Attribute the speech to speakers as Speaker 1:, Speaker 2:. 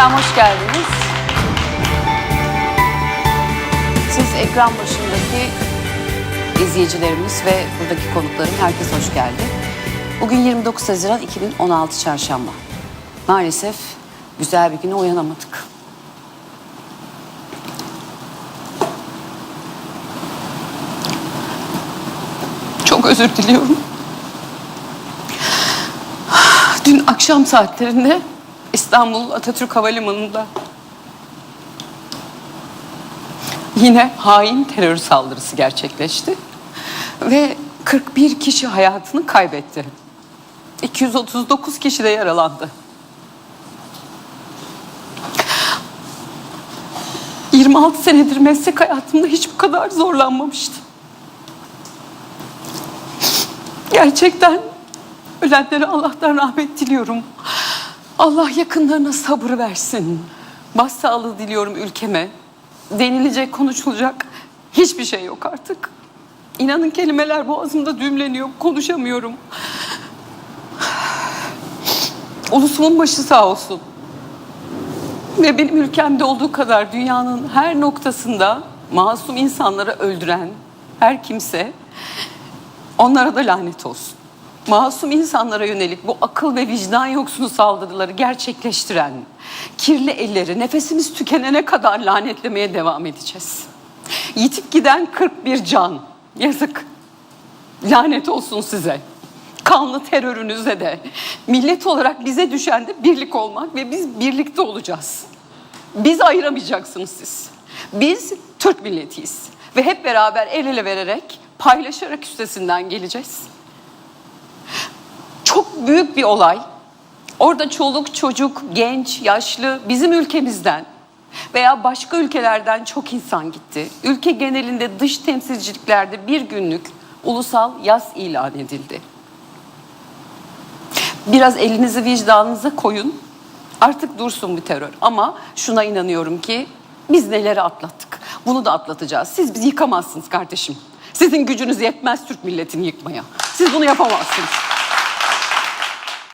Speaker 1: Efendim hoş geldiniz. Siz ekran başındaki izleyicilerimiz ve buradaki konuklarım herkes hoş geldi. Bugün 29 Haziran 2016 Çarşamba. Maalesef güzel bir güne uyanamadık. Çok özür diliyorum. Dün akşam saatlerinde İstanbul Atatürk Havalimanı'nda yine hain terör saldırısı gerçekleşti. Ve 41 kişi hayatını kaybetti. 239 kişi de yaralandı. 26 senedir meslek hayatımda hiç bu kadar zorlanmamıştım. Gerçekten ölenlere Allah'tan rahmet diliyorum. Allah yakınlarına sabır versin. Başsağlığı diliyorum ülkeme. Denilecek, konuşulacak hiçbir şey yok artık. İnanın kelimeler boğazımda düğümleniyor, konuşamıyorum. Ulusumun başı sağ olsun. Ve benim ülkemde olduğu kadar dünyanın her noktasında masum insanları öldüren her kimse Onlara da lanet olsun. Masum insanlara yönelik bu akıl ve vicdan yoksunu saldırıları gerçekleştiren kirli elleri nefesimiz tükenene kadar lanetlemeye devam edeceğiz. Yitip giden 41 can. Yazık. Lanet olsun size. Kanlı terörünüze de. Millet olarak bize düşen de birlik olmak ve biz birlikte olacağız. Biz ayıramayacaksınız siz. Biz Türk milletiyiz. Ve hep beraber el ele vererek, paylaşarak üstesinden geleceğiz. Büyük bir olay. Orada çoluk, çocuk, genç, yaşlı bizim ülkemizden veya başka ülkelerden çok insan gitti. Ülke genelinde dış temsilciliklerde bir günlük ulusal yaz ilan edildi. Biraz elinizi vicdanınıza koyun. Artık dursun bu terör. Ama şuna inanıyorum ki biz neleri atlattık. Bunu da atlatacağız. Siz bizi yıkamazsınız kardeşim. Sizin gücünüz yetmez Türk milletini yıkmaya. Siz bunu yapamazsınız.